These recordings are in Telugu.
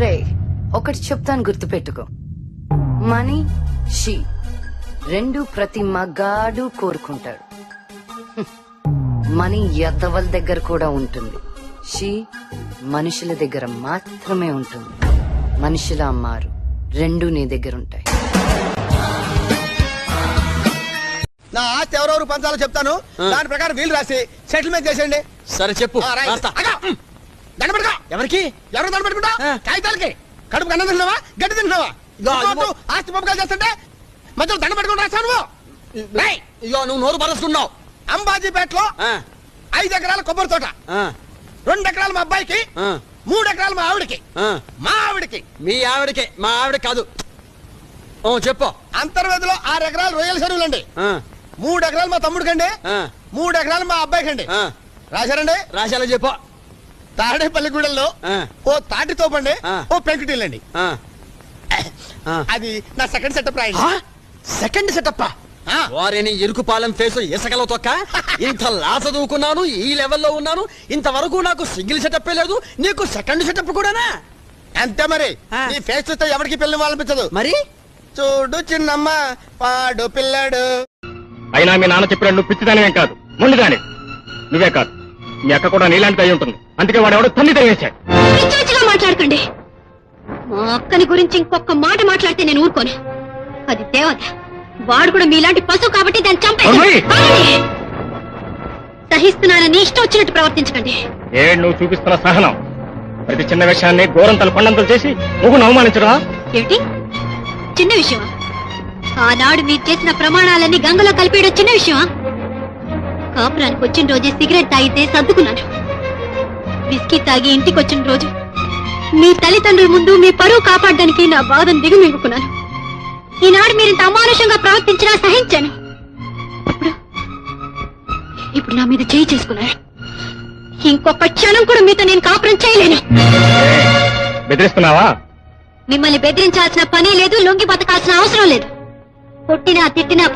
రే ఒకటి చెప్తాను గుర్తుపెట్టుకో. మనీ షీ రెండు ప్రతి మగాడు కోరుకుంటాడు. మనీ ఎద్దవల దగ్గర కూడా ఉంటుంది. షీ మనుషుల దగ్గర మాత్రమే ఉంటుంది. మనుషుల అమ్మారు రెండు నీ దగ్గర ఉంటాయి. నా ఆస్తి ఎవరెవరు పంచాలో చెప్తాను. దాని ప్రకారం వీలు రాసి సెటిల్మెంట్ చేసేయండి. సరే చెప్పు. ఆ, రాయి. రాస్తా. అగా. దండ పెట్టుకో ఎవరికి ఎవరు దండ పెట్టుకుంటా ఆ. కాగితాలకి. కడుపు అన్నం తింటున్నావా? గడ్డి తింటున్నావా. ఆస్తి పంపకాలు చేస్తుంటే మధ్యలో దండ పెట్టుకుని రాస్తావు నువ్వు. ఇగో నువ్వు నోరు పరచుకున్నావు. అంబాజీపేటలో ఐదు ఎకరాల కొబ్బరి తోట. రెండు ఎకరాలు మా అబ్బాయికి మూడు ఎకరాలు మా ఆవిడకి. మా ఆవిడకి. మీ ఆవిడకే మా ఆవిడ కాదు. ఓ చెప్పు. అంతర్వేదిలో ఆరు ఎకరాలు రొయ్యల చెరువులండి. మూడు ఎకరాలు మా తమ్ముడికండి. మూడు ఎకరాలు మా అబ్బాయికండి. రాశారండి? రాశాలో చెప్పు. తాడేపల్లిగూడెల్లో ఆ, ఓ తాటి తోపండి ఆ. ఓ పెంకుటిల్లండి. అది నా సెకండ్ సెటప్ రాయండి? సెకండ్ సెటప్ ఆ. వారిని ఇరుకుపాలెం ఫేసు ఇసకలో తొక్క. ఇంత లా చదువుకున్నాను ఈ లెవెల్లో ఉన్నాను. ఇంతవరకు నాకు సింగిల్ సెటప్ లేదు నీకు సెకండ్ సెటప్ కూడానా? అంతే మరి. నీ ఫేస్ చూస్తే ఎవరికి పిల్లలు వాళ్ళనిపించదు. మరి? చూడు చిన్నమ్మ పాడు పిల్లాడు. అయినా మీ నాన్న చెప్పిన నువ్వు పిచ్చిదానివేం కాదు. మొండిదాని నువ్వే కాదు. మీ అక్క కూడా నీలాంటిది అయి ఉంటుంది. అందుకే వాడు ఎవడో తల్లి పిచ్చిగా మాట్లాడకండి. మా అక్కని గురించి ఇంకొక మాట మాట్లాడితే నేను ఊరుకోను. అది దేవత. వాడు కూడా మీలాంటి పశువు కాబట్టి దాన్ని చంపేసి! సహిస్తున్నానని ఇష్టం వచ్చినట్టు ప్రవర్తించకండి. ఏ నువ్వు చూపిస్తున్న సహనం. ప్రతి చిన్న విషయాన్ని గోరంతలు కొండంతలు చేసి నువ్వు అవమానించరా ఏమిటి? చిన్న విషయమా? ఆనాడు మీరు చేసిన ప్రమాణాలన్నీ గంగలో కలిపేయడం చిన్న విషయమా? కాపురానికి వచ్చిన రోజే సిగరెట్ తాగితే సర్దుకున్నాను. విస్కీ తాగి ఇంటికి వచ్చిన రోజు మీ తల్లిదండ్రుల ముందు మీ పరువు కాపాడడానికి నా బాధను దిగుమింగుకున్నాను. ఈనాడు మీరు ఇంత అమానుషంగా ప్రవర్తించినా సహించాను. ఇప్పుడు ఇప్పుడు నా మీద చేయి చేసుకున్నారు. ఇంకొక క్షణం కూడా మీతో నేను కాపురం చేయలేను. బెదిరిస్తున్నావా? మిమ్మల్ని బెదిరించాల్సిన పని లేదు లొంగి బతకాల్సిన అవసరం లేదు. కొట్టినా తిట్టినా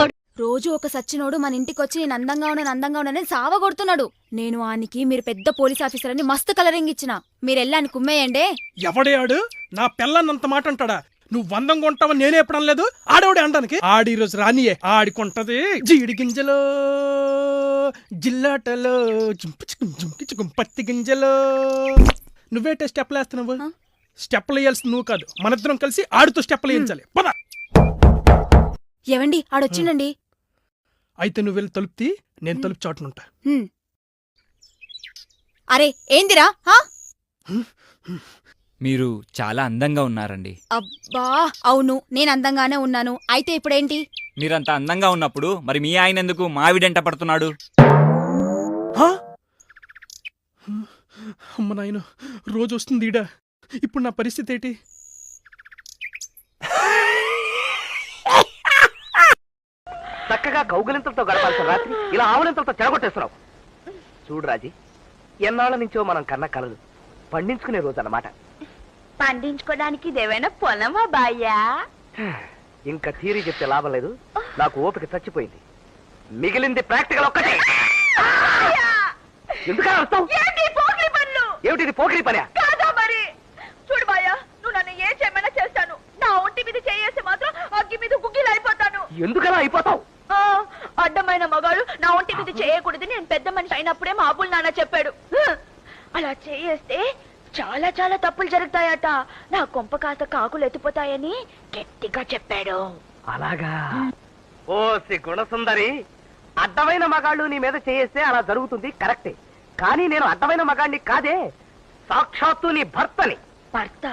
రోజు ఒక సచ్చినోడు మన ఇంటికొచ్చి నేను అందంగా ఉన్నాను అందంగా ఉన్నానని సావ కొడుతున్నాడు. నేను ఆనికి మీరు పెద్ద పోలీస్ ఆఫీసర్ అని మస్తు కలరింగ్ ఇచ్చిన. మీరు వెళ్ళాని కుమ్మేయండే. ఎవడే ఆడు? నా పిల్లన్నంత మాట అంటాడా? నువ్వు వందం కొంటావని నేనే ఎప్పడం లేదు ఆడవాడే అనడానికి ఆడి రోజు రానియే. ఆడికొంటది జీడి గింజలో జిల్లాటలో జుంపు చికుం జుంకి చికుం పత్తి గింజలో. నువ్వేటే స్టెప్లు వేస్తున్నావు? స్టెప్లు వేయాల్సి నువ్వు కాదు. మనిద్దరం కలిసి ఆడితో స్టెప్లు వేయించాలి. పద. ఏవండి? ఆడొచ్చిండండి. అయితే నువ్వు వెళ్ళి తలుపుతి నేను తలుపు చాటునుంటా. అరే ఏందిరా హా? మీరు చాలా అందంగా ఉన్నారండి. అబ్బా అవును నేను అందంగానే ఉన్నాను. అయితే ఇప్పుడేంటి? మీరంత అందంగా ఉన్నప్పుడు మరి మీ ఆయన ఎందుకు మావిడెంట పడుతున్నాడు? హా? అమ్మ నాయన రోజు వస్తుంది ఈడ. ఇప్పుడు నా పరిస్థితి ఏంటి? చక్కగా కౌగులింతలతో గడపాల్సిన రాత్రి. ఇలా ఆవులింతలతో చెడగొట్టేస్తున్నావు. చూడు రాజీ ఎన్నాళ్ళ నుంచో మనం కన్న కలలు. పండించుకునే రోజు అన్నమాట పండించుకోవడానికి ఇదేమైనా పొలమా బాయ్యా? ఇంకా థీరీ చెప్తే లాభం లేదు. నాకు ఓపిక చచ్చిపోయింది. మిగిలింది ప్రాక్టికల్ ఒక్కటే. ఎందుకలా వస్తావు? ఏమిటి ఇది పోకిరి పని? కాదా మరి? చూడు బాయా నువ్వు నన్ను ఏ చేయమైనా చేస్తాను. నా ఒంటి మీద చేయేసి మాత్రం అగ్గి మీద గుగ్గిలు అయిపోతాను ఎందుకలా అయిపోతావు? అడ్డమైన మగాడు నా ఒంటి మీద చేయకూడదు నేను పెద్ద మనిషి అయినప్పుడే మా అబ్బుల్ నాన్న చెప్పాడు. అలా చేయేస్తే చాలా చాలా తప్పులు జరుగుతాయట. నా కొంప కాస్త కాకులు ఎత్తిపోతాయని గట్టిగా చెప్పాడు. అలాగా? ఓ శ్రీ గుణసుందరి అడ్డమైన మగాళ్ళు నీ మీద చేయేస్తే అలా జరుగుతుంది కరెక్టే. కానీ నేను అడ్డమైన మగాడిని కాదే సాక్షాత్తు నీ భర్తని. భర్త.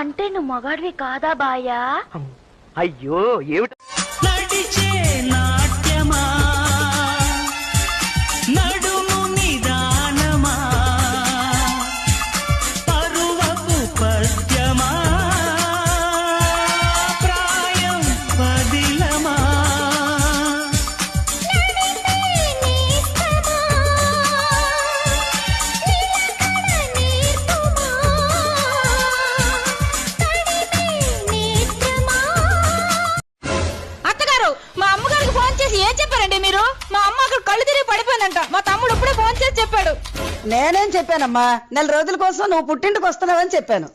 అంటే నువ్వు మగాడివి కాదా బాయా? అయ్యో ఏమిటి? നാട്യമാ నేనేం చెప్పానమ్మా? నెల రోజుల కోసం నువ్వు పుట్టింటికి వస్తున్నావని చెప్పాను.